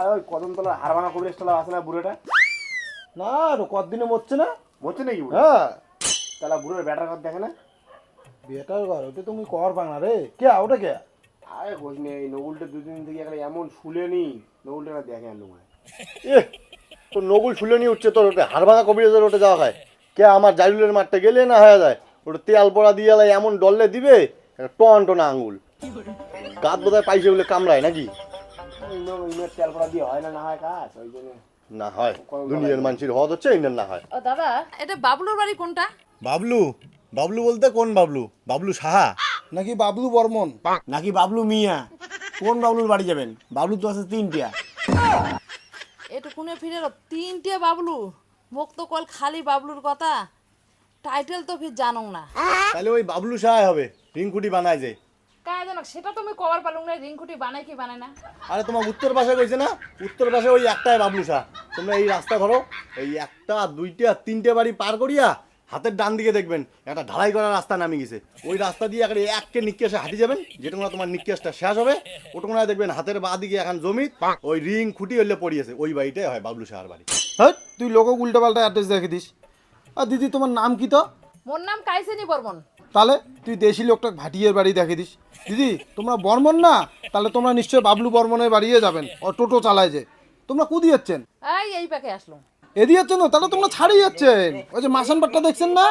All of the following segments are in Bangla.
আর ওই কদমতলা হারভাঙা কবিরাজতলা আছে না বুড়োটা? না তো কতদিনে মরছে না? বলছে নাকি হ্যাঁ। তাহলে বুড়োর ব্যাটার কথা দেখে না? বেটার ঘর ওটা তুমি কর না রে। কে ওটা কে? আরে কোচ নেই এই নগুলটা দুদিন থেকে একটা এমন শুলেনি নগুলটা দেখে আনলো মনে এ তোর নগুল শুলে নিয়ে উঠছে তোর ওটা হাড় ভাঙা কবিরাজের ওটা যাওয়া হয় কে আমার জাইলুলের মাঠটা গেলে না হয়ে যায়? ওটা তেল পড়া দিয়ে এমন ডললে দিবে টন টনা আঙুল গাত বোধ হয় পাইছে বলে কামড়ায় নাকি? তেল পড়া দিয়ে হয় না না হয় কাজ? ওই জন্য। না হয়। দুনিয়ার মানুষের হদ হচ্ছে ইন্ডিয়ান না হয়। ও দাদা এটা বাবলুর বাড়ি কোনটা? বাবলু। বাবলু বলতে কোন বাবলু? বাবলু সাহা। নাকি বাবলু বর্মন? নাকি বাবলু মিয়া? কোন বাবলুর বাড়ি যাবেন? বাবলু তো আছে তিনটা এটা কোনে ফিরে এলো? তিনটে বাবলু। মুখ তো কল খালি বাবলুর কথা। টাইটেল তো ফির জানো না। তাহলে ওই বাবলু সাহা হবে। রিংকুটি বানায় যে। কায় জানো? সেটা তুমি কবার পালুম না রিংকুটি বানাই কি বানায় না? আরে তোমার উত্তর পাশে কইছে না? উত্তর পাশে ওই একটাই বাবলু শাহ তোমরা এই রাস্তা ধরো এই একটা দুইটা তিনটে বাড়ি পার করিয়া হাতের ডান দিকে দেখবেন একটা ঢালাই করা রাস্তা নামে গেছে। ওই রাস্তা দিয়ে একটা এককে নিকেশে হাঁটি যাবেন যেটুকু না তোমার নিকেশটা শেষ হবে। ওটুকু না দেখবেন হাতের বা দিকে এখন জমি ওই রিং খুঁটি হলে পড়িয়েছে। ওই বাড়িটাই হয় বাবলু শাহার বাড়ি। হ্যাঁ তুই লোক উল্টা পাল্টা অ্যাড্রেস দেখে দিস। আর দিদি তোমার নাম কি তো? মোর নাম কাইসেনি বর্মন। তাহলে তুই দেশি লোকটা ভাটিয়ের বাড়ি দেখে দিস। দিদি তোমরা বর্মন না? তাহলে তোমরা নিশ্চয়ই বাবলু বর্মনের বাড়িয়ে যাবেন। ও টোটো চালায় যে। তোমরা কুদি যাচ্ছেন? এই এই পাকে আসলো। এদি যাচ্ছেন না তাহলে তোমরা ছাড়িয়ে যাচ্ছেন। ওই যে মাসানপাটটা দেখছেন না?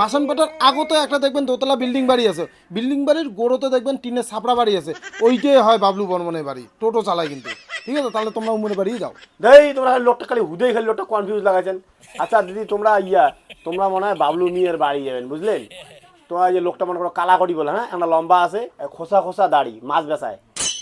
মাসানপাটার আগতে একটা দেখবেন দোতলা বিল্ডিং বাড়ি আছে। বিল্ডিং বাড়ির গোড়োতে দেখবেন টিনের ছাপড়া বাড়ি আছে। ওইটাই হয় বাবলু বর্মনের বাড়ি। টোটো চালায় কিন্তু। ঠিক আছে? তাহলে তোমরা উমরে বাড়িয়ে যাও। দেই তোমরা লোকটা খালি হুদেই খালি লোকটা কনফিউজ লাগাইছেন। আচ্ছা দিদি তোমরা ইয়া তোমরা মনে হয় বাবলু মিয়ার বাড়ি যাবেন বুঝলেন? তোমার যে লোকটা মনে করো কালাকড়ি বলে হ্যাঁ একটা লম্বা আছে খোসা খোসা দাড়ি মাছ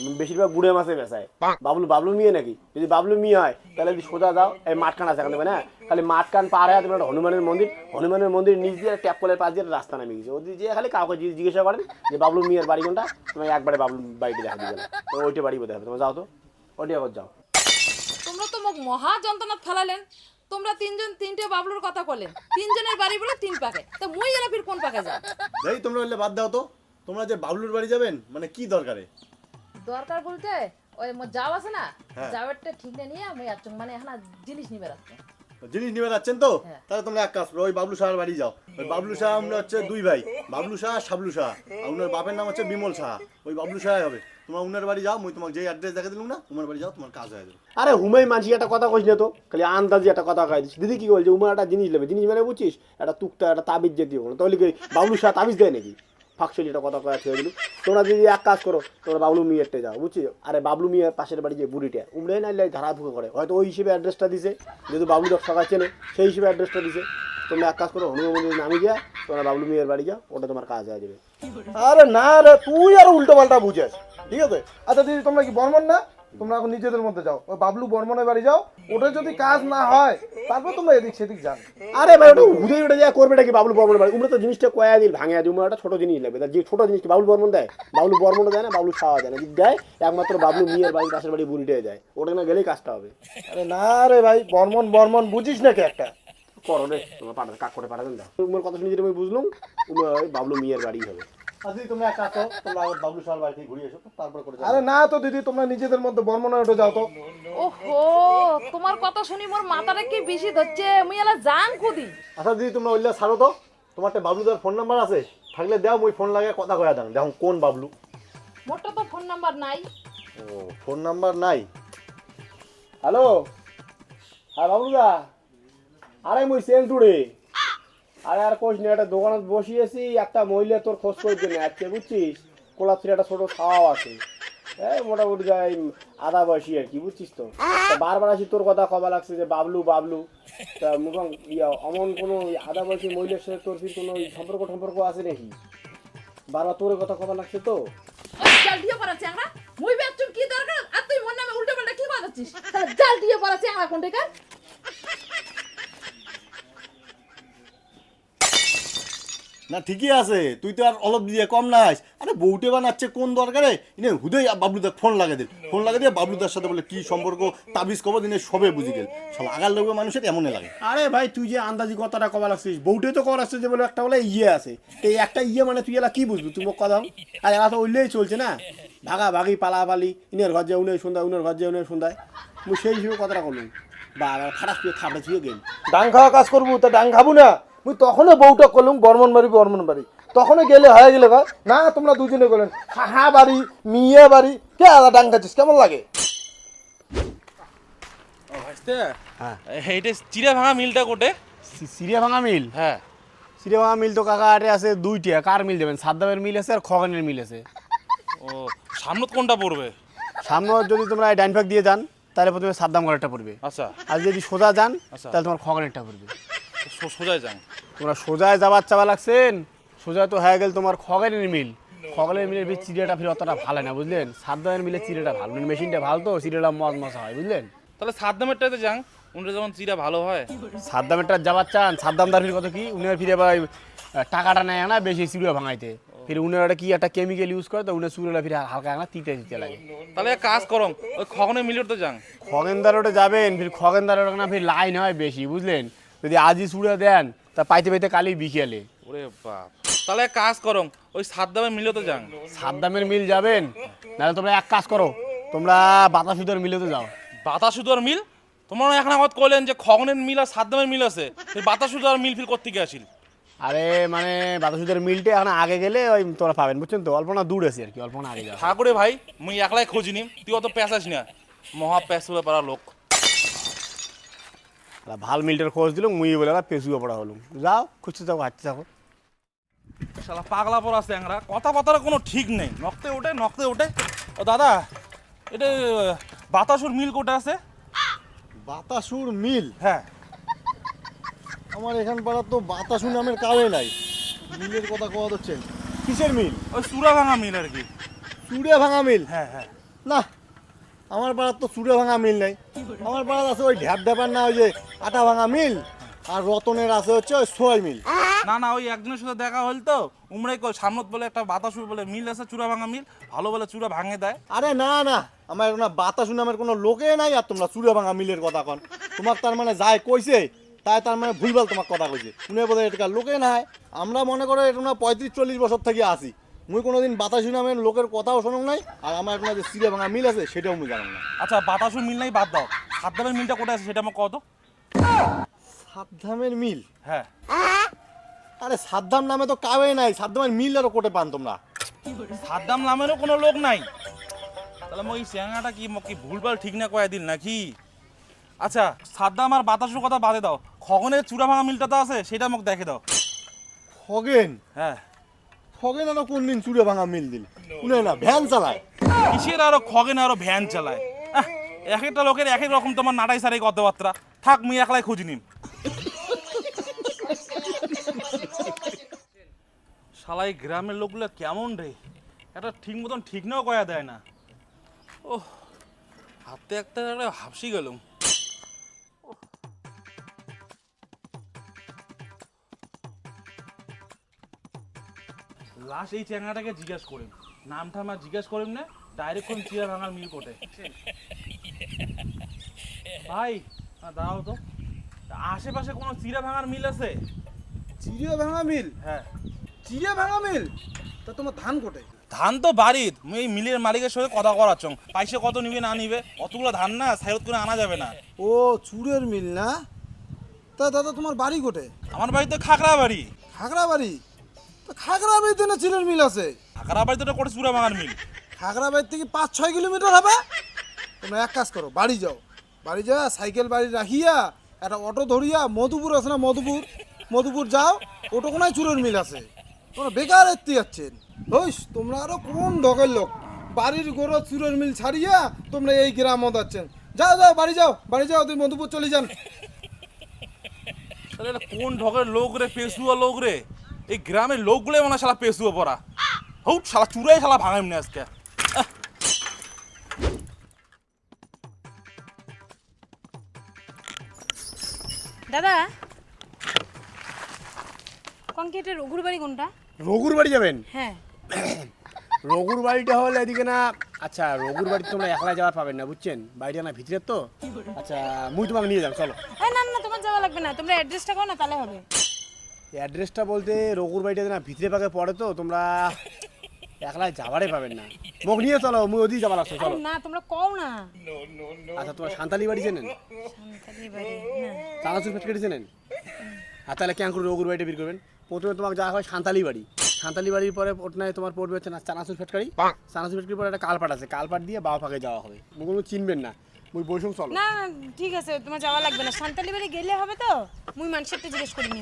উম, বেশিরভাগ গুড়ে মাছে বেচায়। বাবলু বাবলু মিয়া নাকি? যদি বাবলু মিয়া হয় তাহলে যদি সোজা দাও এই মাঠখান আছে এখান না খালি মাঠখান পার হয়ে তুমি একটা হনুমানের মন্দির হনুমানের মন্দির নিচ দিয়ে ট্যাপ কলের পাশ দিয়ে রাস্তা নামে গেছে ওদের যে খালি কাউকে জিজ্ঞাসা করেন যে বাবলু মিয়ার বাড়ি কোনটা? তুমি একবারে বাবলু বাড়িতে দেখা দিবে ওইটা বাড়ি বোধ হবে তোমরা যাও তো। ওইটা যাও। তোমরা তো মোক মহা যন্ত্রণাত ফেলালেন। তোমরা তিনজন তিনটে বাবলুর কথা করলেন তিনজনের বাড়ি বলে তিন পাকে। তো মুই গেলে ফির কোন পাকে যাও এই তোমরা বললে বাদ দাও তো। তোমরা যে বাবলুর বাড়ি যাবেন মানে কি দরকারে? দরকার বলতে ওই মোর যাও আছে না হ্যাঁ। যাওয়ারটা ঠিক না নিয়ে মুই আসছো মানে এখন জিনিস নিবে রাখতে জিনিস নিবে যাচ্ছেন তো? হ্যাঁ। তাহলে তোমরা এক কাজ করো ওই বাবলু শাহর বাড়ি যাও। ওই বাবলু শাহ আমরা হচ্ছে দুই ভাই। বাবলু শাহ সাবলু শাহ। আর উনার বাপের নাম হচ্ছে বিমল শাহ। ওই বাবলু শাহ হবে। তোমরা উনার বাড়ি যাও, মুই তোমাকে যে অ্যাড্রেস দেখে দিলাম না উনার বাড়ি যাও, তোমার কাজ হয়ে যাবে। আরে হুমাই মাঝি একটা কথা কইস না তো, খালি আন্দাজি একটা কথা কয়ে দিস। দিদি কি বলছে উমার একটা জিনিস নেবে, জিনিস মানে বুঝছিস? একটা তুকটা একটা তাবিজ যে দিও, তাহলে কি বাবলু শাহ তাবিজ দেয় নাকি? ফাঁকশলি একটা কথা কয়ে ছেড়ে দিলু তোমরা যদি এক কাজ করো, তোমরা বাবলু মিয়ারটে যাও বুঝছি আরে বাবলু মিয়ার পাশের বাড়ি যে বুড়িটা উমড়ে নাইলে ধারা ধুকে করে। হয়তো ওই হিসেবে অ্যাড্রেসটা দিছে, যেহেতু বাবলু দশ টাকা চেনে, সেই হিসেবে অ্যাড্রেসটা দিছে। তোমরা এক কাজ করো, হনুমান নামি যা তোমরা বাবলু মিয়ার বাড়ি যাও, ওটা তোমার কাজ হয়ে যাবে। আরে না রে তুই আর উল্টো পাল্টা বুঝেছ ঠিক আছে? আচ্ছা দিদি তোমরা কি বর্মন না? তোমরা এখন নিজেদের মধ্যে যাও। ওই বাবলু বর্মনের বাড়ি যাও ওটা যদি কাজ না হয় তারপর তোমরা এদিক সেদিক যান আরে ভাই ওটা হুদে উঠে যায় করবে কি বাবলু বর্মন বাড়ি? উমরা তো জিনিসটা কয়া দিল ভাঙে দিল উমরা একটা ছোট জিনিস লাগবে। যে ছোট জিনিস বাবলু বর্মন দেয় বাবলু বর্মন দেয় না বাবলু খাওয়া দেয় না। যদি দেয় একমাত্র বাবলু মিয়ের বাড়ি পাশের বাড়ি বুড়িটে যায় ওটা না গেলেই কাজটা হবে। আরে না রে ভাই বর্মন বর্মন বুঝিস না নাকি একটা। করো রে তোমার পাঠাতে কাক করে পাঠাতেন দাও। উমর কথা শুনে যেটা আমি বুঝলাম ওই বাবলু মিয়ের বাড়ি হবে। আর তোমরা তোমরা যাও আরে না তো দিদি তোমরা নিজেদের মধ্যে বর্মনের ওটা যাও তো। ওহো তোমার কথা শুনি মোর মাথাটা কি বেশি ধরছে? মুই এলা জান খুদি। আচ্ছা দিদি তোমরা ওইলা ছাড়ো তো। তোমার একটা বাবলুদার ফোন নাম্বার আছে থাকলে দাও মুই ফোন লাগে কথা কয়া দাও দেখো কোন বাবলু? মোরটা তো ফোন নাম্বার নাই। ও ফোন নাম্বার নাই। হ্যালো? হ্যাঁ বাবলুদা? আরে মুই সেল টুডে আরে আর কোচ না, একটা দোকানত বসিয়েছি, একটা মহিলা তোর খোঁজ করছে না, আজকে বুঝছিস? কোলাত্রী একটা ছোট খাওয়াও আছে। এই মোটামুটি যাই আধা বয়সী আর কি, বুঝছিস তো? বারবার আসি তোর কথা কবা লাগছে যে, বাবলু বাবলু। তা মুখম ইয়া, অমন কোনো আধা বয়সী মহিলার সাথে তোর ফির কোনো সম্পর্ক সম্পর্ক আছে নাকি? বারবার তোর কথা কবা লাগছে তো? জাল দিয়ে পড়াচ্ছে আমরা মুই বেচুন কি দরকার? আর তুই মোর নামে উল্টো পাল্টা কি বাজাচ্ছিস জাল দিয়ে পড়াচ্ছে আমরা কোন না ঠিকই আছে। তুই তো আর অলপ দিয়ে কম নাইস আরে বউটে বানাচ্ছে কোন দরকারে? ইনে হুদেই বাবলুদার ফোন লাগে দিল ফোন লাগে দিয়ে বাবলুদার সাথে বলে কি সম্পর্ক তাবিজ কবর দিনে সবে বুঝি গেল। শালা আগার লোকের মানুষের এমনই লাগে। আরে ভাই তুই যে আন্দাজি কথাটা কবা লাগছিস বউটে তো কবার আসছে যে বলে একটা বলে ইয়ে আছে। এই একটা ইয়ে মানে তুই এলা কি বুঝবি? তুমি কথা আর এলা তো উল্লেই চলছে না। ভাগা ভাগি পালাপালি ইনের ঘর যায় উনের সন্ধ্যায় উনের ঘর যায় উনের সন্ধ্যায়। মুই সেই হিসেবে কথাটা করলুম। বা খারাপ শুয়ে থাপড়ে শুয়ে গেল ডাং খাওয়া কাজ করব তা ডাং খাব না? মুই তখনই বউটা করলুম বর্মন বাড়ি বর্মন বাড়ি। তখনই গেলে হয়ে গেলে ভাই না তোমরা দুজনে গেলেন। হা বাড়ি মিয়া বাড়ি কে আলাদা ডাং খাচ্ছিস কেমন লাগে? হ্যাঁ। এইটা চিড়া ভাঙা মিলটা কোটে? সিরিয়া ভাঙা মিল? হ্যাঁ। সিরিয়া ভাঙা মিল তো কাকা আটে আছে দুইটা। কার মিল দেবেন? সাদ্দামের মিল আছে আর খগনের মিল আছে। ও সামনত কোনটা পড়বে? সামনে যদি তোমরা এই ডাইন ফাঁক দিয়ে যান তাহলে প্রথমে সাদ্দাম ঘরেরটা পড়বে। আচ্ছা। আর যদি সোজা যান আচ্ছা। তাহলে তোমার খগনেরটা পড়বে। সোজায় যান। তোমরা সোজায় যাবার চাওয়া লাগছেন? সোজা তো হয়ে গেল তোমার খগনের মিল। খগনের মিলের বেশ চিড়িয়াটা ফিরে অতটা ভালো না বুঝলেন? সাদ্দামের মিলের চিড়িয়াটা ভালো মেশিনটা ভালো তো চিড়িয়াটা মজ মশা হয় বুঝলেন? তাহলে সাদ্দামেরটাতে যান উনটা যেমন চিড়া ভালো হয়। সাদ্দামেরটা যাবার চান সাদ্দাম দার ফির কত কি? উনার ফিরে আবার টাকাটা নেয় না বেশি চিড়িয়া ভাঙাইতে। ফির উনার কি একটা কেমিক্যাল ইউজ করে তো উনার চুড়েলা ফিরে হালকা হালকা তিতে দিতে লাগে। তাহলে কাজ করম ওই খগনের তো যান। খগেনদার ওটা যাবেন ফির খগেনদার ওটা না ফির লাইন হয় বেশি বুঝলেন? যদি আজই চুড়ে দেন তা পাইতে পাইতে কালি বিকেলে। ওরে বাপ। তাহলে এক কাজ করো ওই সাদ্দামের মিলতে যান। সাদ্দামের মিল যাবেন? নাহলে তোমরা এক কাজ করো তোমরা বাতাসুদের মিলেতে যাও। বাতাসুদার মিল? তোমরা এখন আগত কইলেন যে খগনের মিল আর সাদ্দামের মিল আছে সেই বাতাসুদার মিল ফিল করতে গিয়েছিল আরে মানে বাতাসুদের মিলটা এখন আগে গেলে ওই তোমরা পাবেন বুঝছেন তো? অল্পনা দূর আছে আর কি অল্পনা আগে যাও ঠাকুরে ভাই মুই একলাই খুঁজিনি তুই অত পেঁচাস না। মহা পেঁচুলে পারা লোক। ভালো মিলটার খোঁজ দিল মুই বলে পেশুয়ে পড়া হলো যাও খুঁজতে যাও হাঁটতে থাকো। শালা পাগলা পর আছে ট্যাংরা কথা কথার কোনো ঠিক নেই। নকতে ওঠে নকতে ওঠে ও দাদা এটা বাতাসুর মিল কোটা আছে? বাতাসুর মিল? হ্যাঁ। আমার এখান পাড়ার তো বাতাসু নামের কারে নাই। মিলের কথা কওয়া হচ্ছেন কিসের মিল? ওই চূড়া ভাঙা মিল আর কি। চুড়ে ভাঙা মিল? হ্যাঁ হ্যাঁ। না আমার পাড়ার তো চুড়ে ভাঙা মিল নাই। আমার পাড়ার আছে ওই ঢ্যাপ ঢ্যাপার না ওই যে আটা ভাঙা মিল আর রতনের আছে হচ্ছে ওই সোয়াই মিল। না না ওই একজনের সাথে দেখা হল তো উমরাই কল সামনত বলে একটা বাতাসুর বলে মিল আছে চূড়া ভাঙা মিল ভালো বলে চূড়া ভাঙে দেয়। আরে না না আমার না বাতাসু নামের কোনো লোকে নাই আর তোমরা চুড়ে ভাঙা মিলের কথা কন। তোমার তার মানে যায় কইছে তাই তার মানে ভুলভাল তোমার কথা কইছে। শুনে বোধহয় এটা লোকে নাই। আমরা মনে করো এটা না পঁয়ত্রিশ চল্লিশ বছর থেকে আসি মুই কোনোদিন বাতাসু নামের লোকের কথাও শোনো নাই আর আমার একটা যে চিড়ে ভাঙা মিল আছে সেটাও মুই জানো না আচ্ছা বাতাসুর মিল নাই বাদ দাও। সাদ্দামের মিলটা কোথায় আছে সেটা আমার কত সাদ্দামের মিল? হ্যাঁ। আরে সাদ্দাম নামে তো কাবে নাই সাদ্দামের মিল আরও কোটে পান তোমরা। সাদ্দাম নামেরও কোনো লোক নাই। তাহলে মই চ্যাংড়াটা কি মোক ভুলভাল ঠিক না কয়ে দিল নাকি? আচ্ছা সাদ্দাম আর বাতাসুর কথা বাদে দাও। খগনের চূড়া ভাঙা মিলটা তো আছে সেটা মোক দেখে দাও। খগেন? হ্যাঁ। খগেন আরও কোন দিন চুড়ে ভাঙা মিল দিল? শুনে না ভ্যান চালায়। কিসের আরও খগেন আরও ভ্যান চালায়? এক একটা লোকের এক এক রকম তোমার নাটাই সারাই কথাবার্তা। থাক মুই একলাই খুঁজি নিম। শালাই গ্রামের লোকগুলো কেমন রে? এটা ঠিক মতন ঠিক নাও কয়া দেয় না। ও হাতে একটা একটা হাফসি গেলুম। লাস্ট এই চ্যাংড়াটাকে জিজ্ঞেস করিম। নামটা আমার জিজ্ঞেস করিম না ডাইরেক্ট কোন চিয়া ভাঙার মিল কোটে ভাই দাঁড়াও তো। আশেপাশে কোনো চিরা ভাঙার মিল আছে? চিড়িয়া ভাঙা মিল? হ্যাঁ। চিড়িয়া ভাঙা মিল? তা তোমার ধান কোটে ধান তো মুই এই মিলের মালিকের সাথে কথা করাচ্ছ পয়সা কত নিবে না নিবে? অতগুলো ধান না সাইরত করে আনা যাবে না। ও চুরের মিল না? তা দাদা তোমার বাড়ি কোটে আমার বাড়িতে খাকড়া বাড়ি। খাগড়া বাড়ি? তো খাগড়া বাড়িতে না চিলের মিল আছে। খাকড়া বাড়িতে তো করে চূড়া ভাঙার মিল। খাগড়া বাড়ি থেকে পাঁচ ছয় কিলোমিটার হবে। তোমরা এক কাজ করো বাড়ি যাও। বাড়ি যা, সাইকেল বাড়ি রাখিয়া, একটা অটো ধরিয়া, মধুপুর আছে না মধুপুর? মধুপুর যাও ওটো কোনায় চুরের মিল আছে। তোমরা বেকার এত্তি যাচ্ছেন। হইস, তোমরা আরও কোন ঢকের লোক। বাড়ির গোড়ো চুরের মিল ছাড়িয়া তোমরা এই গ্রাম যাচ্ছেন। যাও যাও, বাড়ি যাও বাড়ি যাও তুই মধুপুর চলে যান। কোন ঢকের লোক রে পেশুয়া লোক রে? এই গ্রামের লোকগুলো মনে হয় শালা পেশুয়া পড়া হউট শালা চূড়াই শালা ভাঙাইম আজকে। দাদা কংক্রিটের রঘুর বাড়ি কোনটা? রঘুর বাড়ি যাবেন? হ্যাঁ। রঘুর বাড়িটা হলে এদিকে না আচ্ছা রঘুর বাড়ি তোমরা একলা যাওয়ার পাবেন না বুঝছেন? বাড়িটা না ভিতরের তো। আচ্ছা মুই তোমাকে নিয়ে যাম চলো। হ্যাঁ না না তোমার যাওয়া লাগবে না। তোমরা অ্যাড্রেসটা করো না তাহলে হবে। অ্যাড্রেসটা বলতে রঘুর বাড়িটা না ভিতরে পাকে পড়ে তো তোমরা একলাই যাবারই পাবেন না। মোক নিয়ে চলো মুই ওদি যাবার আরে চলো। না তোমরা কও না। আচ্ছা তোমার সান্তালি বাড়ি চেনেন? সান্তালি বাড়ি না। চানাচুর ফেটকেটি চেনেন? আর তাহলে কেন করে রঘুর বাড়িটা বের করবেন? প্রথমে তোমাকে যাওয়া হয় সান্তালি বাড়ি। সান্তালি বাড়ির পরে ওটায় তোমার পড়বে হচ্ছে না চানাচুর ফেটকারি চানাচুর ফেটকারির পরে একটা কালপাট আছে। কালপাট দিয়ে বাবা ফাঁকে যাওয়া হবে। মুগুলো চিনবেন না। মুই বৈষম চলো। না না, ঠিক আছে তোমার যাওয়া লাগবে না। সান্তালি বাড়ি গেলে হবে তো? মুই মানুষের তো জিজ্ঞেস করি নি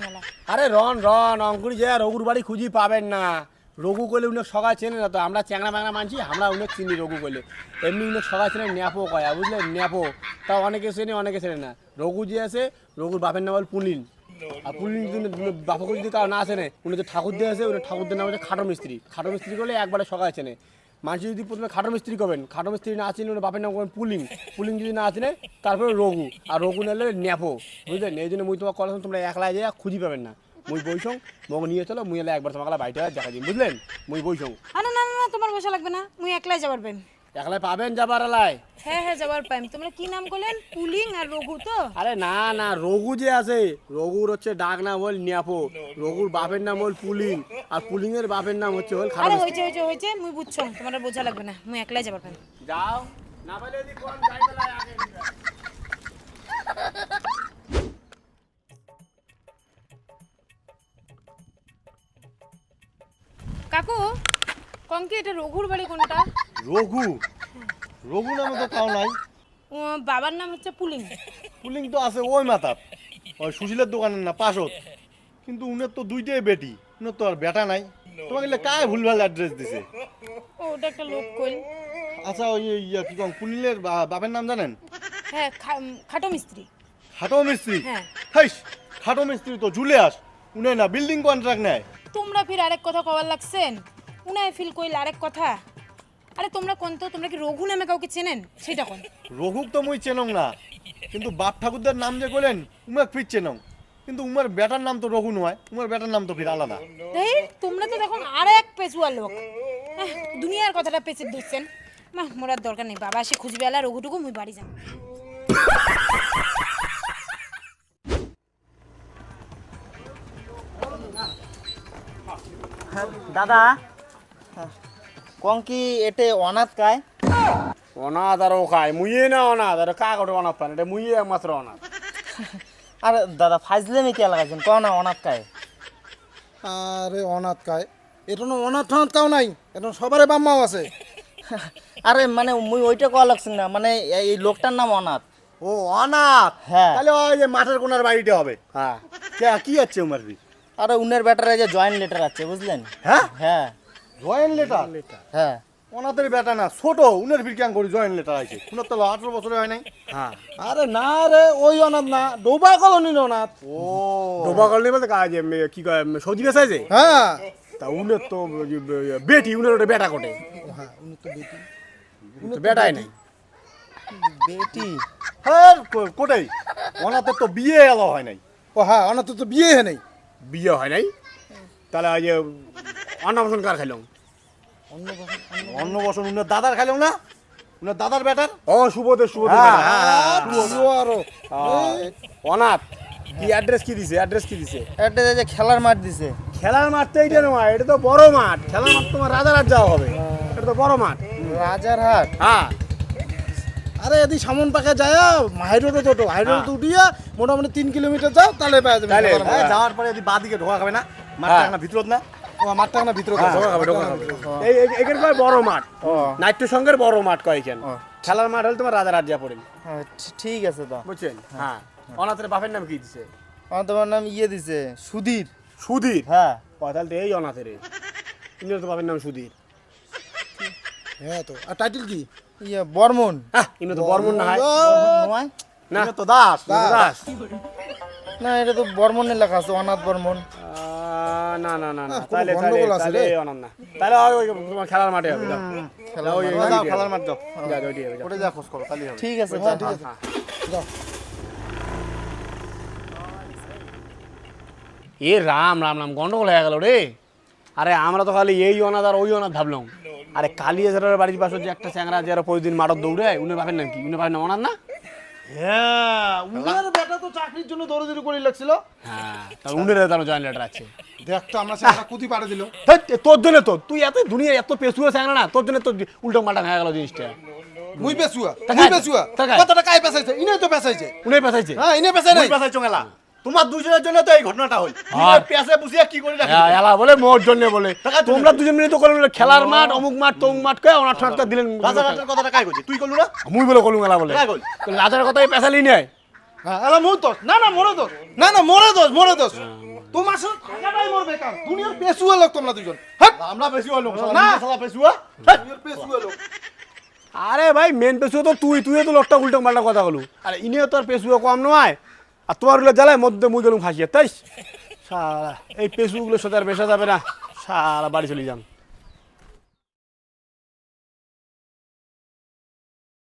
আরে রন রন অঙ্কুরি যে রঘুর বাড়ি খুঁজি পাবেন না। রঘু করলে উনি সবাই চেনে না তো, আমরা চ্যাংরা ম্যাংরা মানছি, আমরা অনেক চিনি রঘু করলে এমনি উনি সবাই চেনে ন্যাপো কয়া, বুঝলে? ন্যাপো। তাও অনেকে চেনে অনেকে চেনে না। রঘু যে আছে, রঘুর বাপের নাম হল পুলিন আর পুলিন বাপকে যদি কারও না চেনে, উনি যে ঠাকুর দিয়ে আছে, উনি ঠাকুরদের নাম হচ্ছে খাটো মিস্ত্রি। খাটো মিস্ত্রি করলে একবারে সবাই চেনে। মানুষ যদি প্রথমে খাটো মিস্ত্রি করবেন, খাটো মিস্ত্রি না চিনে উনি বাপের নাম করবেন পুলিং। পুলিং যদি না চিনে, তারপরে রঘু। আর রঘু নিলে ন্যাপো বুঝলেন এই জন্য মুই তোমার কথা তোমরা একলা যাই খুঁজি পাবেন না। মুই বইসং মগ নিয়ে চলো মুই এলে একবার তোমাকে বাড়িতে দেখা দিন বুঝলেন? মুই বইসং আরে না না না তোমার বসা লাগবে না মুই একলাই যাবার পাইম। একলাই পাবেন যাবার এলাই হ্যাঁ হ্যাঁ যাবার পাইম। তোমরা কি নাম করলেন? পুলিং আর রঘু তো? আরে না না রঘু যে আছে রঘুর হচ্ছে ডাক নাম হল নিয়াপো। রঘুর বাপের নাম হল পুলিং আর পুলিং এর বাপের নাম হচ্ছে হল খারাপ আরে হয়েছে হয়েছে হয়েছে মুই বুঝছ তোমার বোঝা লাগবে না মুই একলাই যাবার পাইম। যাও না পাইলে যদি কোন যাই আগে কঙ্কি এটা রঘুর বাড়ি কোনটা? রঘু? রঘু নামে তো কাউ নাই। ও, বাবার নাম হচ্ছে পুলিং। পুলিং তো আছে ওই মাথার ওই সুশীলের দোকানের না পাশত কিন্তু উনের তো দুইটাই বেটি। উনের তো আর বেটা নাই। তোমাকে কায় ভুলভাল অ্যাড্রেস দিছে? ও ওটা একটা লোক কইল আচ্ছা ওই ইয়া কি কম পুলিলের বা- বাপের নাম জানেন? হ্যাঁ খাটো মিস্ত্রি। খাটো মিস্ত্রি? হ্যাঁ। হাইস খাটো মিস্ত্রি তো ঝুলে আস। উনি না বিল্ডিং কন্ট্রাক্ট নেয়। তোমরা ফির আরেক কথা কবার লাগছেন? উনায় ফিল কইল আরেক কথা? আরে তোমরা কোন তো? তোমরা কি রঘু নামে কাউকে চেনেন? সেটা কোন? রঘুক তো মুই চেনং না। কিন্তু বাপ ঠাকুরদের নাম যে কইলেন উমাক ফির চেনং। কিন্তু উমার বেটার নাম তো রঘু নয় উমার বেটার নাম তো ফির আলাদা। এই তোমরা তো দেখুন আরেক পেছুয়া লোক। আহ, দুনিয়ার কথাটা পেছে দিচ্ছেন মা মোরার দরকার নেই বাবা এসে খুঁজবে এলা রঘুটুকু মুই বাড়ি যান দাদা। কঙ্কি এটে অনাথ কায়? অনাথ আর ও খায় মুইয়ে না অনাথ? আর কা করে অনাথ পান? এটা মুইয়ে একমাত্র অনাথ। আর দাদা ফাজলেমি কে লাগাইছেন? কও না অনাথ কায়? আরে অনাথ কায়। এটা না অনাথ ঠানাথ কাও নাই। এটা সবারই বাম্মাও আছে। আরে মানে মুই ওইটা কওয়া লাগছেন না। মানে এই লোকটার নাম অনাথ। ও অনাথ? হ্যাঁ। তাহলে ওই যে মাঠের কোনার বাড়িতে হবে। হ্যাঁ। কে- কি আছে উমার ফির আরে উনের ব্যাটারে যে জয়েন্ট লেটার আছে বুঝলেন? হ্যাঁ? হ্যাঁ। জয়েন্ট লেটার হ্যাঁ। ওনাদের বেটা না ছোট উনের কেন করি জয়েন্ট লেটার আছে উনার তো আঠারো বছরে হয় নাই। হ্যাঁ। আরে না রে ওই অনাথ না ডোবা কলোনির অনাথ। ও। ডোবা কলনি বলতে কাজ কি কয় সৌদি বেসাইছে হ্যাঁ। তা উনের তো বেটি উনের ওটা বেটা কোটে? হ্যাঁ উনি তো বেটি। তো বেটাই নাই। বেটি। হ্যাঁ কোটাই। ওনাদের তো বিয়ে এলো হয় নাই। ও হ্যাঁ অনাথ তো বিয়ে হে নেই। বিয়ে হয় নাই। তাহলে ওই যে অন্নপ্রাশন কার খাইলাম? অন্য বছর উনার দাদার খাইলাম না? উনার দাদার বেটার ও হ্যাঁ। হ্যাঁ, বিয়ে আরও। অনাথ কি অ্যাড্রেস কি দিছে? অ্যাড্রেস কি দিছে? একটা যে খেলার মাঠ দিছে। খেলার মাঠ তো এইটা নয় এটা তো বড় মাঠ। খেলার মাঠ তোমার রাজারহাট যাওয়া হবে। এটা তো বড় মাঠ। রাজার হাট হ্যাঁ। আরে এদি সামন পাকে যায় হাই রোডে টোটো হাই রোডে উঠিয়া মোটামুটি তিন কিলোমিটার যাও তাহলে পাওয়া যাবে। হ্যাঁ, যাওয়ার পরে যদি বাদিকে ঢোকা খাবে না। মাঠটা হ্যাঁ। না ভিতরত না। মাঠটা না ভিতরে হ্যাঁ। এই এখানে কয় বড় মাঠ? নাট্য সঙ্গের বড় মাঠ কয় খেলার মাঠ হলে তোমার রাজারহাট যা পড়েন হ্যাঁ, ঠিক আছে তো। বুঝছেন? হ্যাঁ। অনাথের বাপের নাম কি দিছে? তোমার নাম ইয়ে দিছে সুধীর। সুধীর? হ্যাঁ। কথা তো এই অনাথের। ইন্দ্র তো বাপের নাম সুধীর। হ্যাঁ তো। আর টাইটেল কি? ইয়ে বর্মন। হ্যাঁ ইন্দ্র তো বর্মন না হয়। না। তো দাস। দাস। না এটা তো বর্মনের লেখা আছে অনাথ বর্মন। না না না না। তাহলে তাহলে তাহলে না। তাহলে ওই তোমার খেলার মাঠে হবে যাও। খেলার ওই- ওই- খেলার মাঠ যাও ওটা যা খোঁজ করো তাহলে হবে। ঠিক আছে হ্যাঁ, ঠিক আছে। হ্যাঁ। যাও। এ রাম রাম রাম গন্ডগোল হয়ে গেল রে। আরে আমরা তো খালি এই অনাথ আর ওই অনাথ ভাবলাম। আরে কালিয়া যারা বাড়ির পাশে যে একটা চ্যাংরা যারা প্রতিদিন মাঠত দৌড়ে উনি বাপের নাম কি? উনি বাপের নাম অনাথ না? হ্যাঁ উনার বেটা তো চাকরির জন্য দৌড়াদৌড়ি করে লাগছিল। হ্যাঁ তাহলে উনের তার জয়েন্ট লেটার আছে। দেখ তো আমরা সেটা কুতি পাড়ে দিল। তোর জন্য তো তুই এত দুনিয়া এত আছে না তোর জন্য তো উল্টো মাল্টা হয়ে গেল জিনিসটা। মুই পেছুয়া তা মুই কাই- পেছুয়া তা কাই? পেছাইছে ইনে তো পেছাইছে উনি পেছাইছে হ্যাঁ ইনে পেছাই নাই। পাশায় তোমার দুজনের জন্য তো এই ঘটনাটা হল। আর- পেঁচে বুঝিয়ে কি করে রাখি হ্যাঁ, এলা বলে মোর জন্য বলে। তোমরা দুজন মিলে তো খেলার মাঠ অমুক মাঠ তমুক মাঠ কে ওনার ঠাটকা দিলেন রাজারহাটের কথাটা কাই করছে তুই করলু না? মুই বলে কলুম এলা বলে? রাজার কথাই পেছালি নেই হ্যাঁ এলা মোর দোষ। না না মোরে দোষ। না না মোরে দোষ মোরে দোষ। তোমার সাথে থাকাটাই মোর বেকার। দুনিয়ার পেছুয়া লোক তোমরা দুজন আমরা বেশি হলো না। না পেশুয়া দুনিয়ার পেছুয়া লোক। আরে ভাই মেন পেশুয়া তো তুই তুই তো লোকটা উল্টো পাল্টা কথা বলু। আরে ইনিও তোর পেশুয়া কম নয়। আর তোমার উল্লে জ্বালায় মধ্যে মুই গেলুম ফাঁসিয়ে তাই সারা এই পেশুগুলো সোজার বেসা যাবে না। সারা বাড়ি চলে যান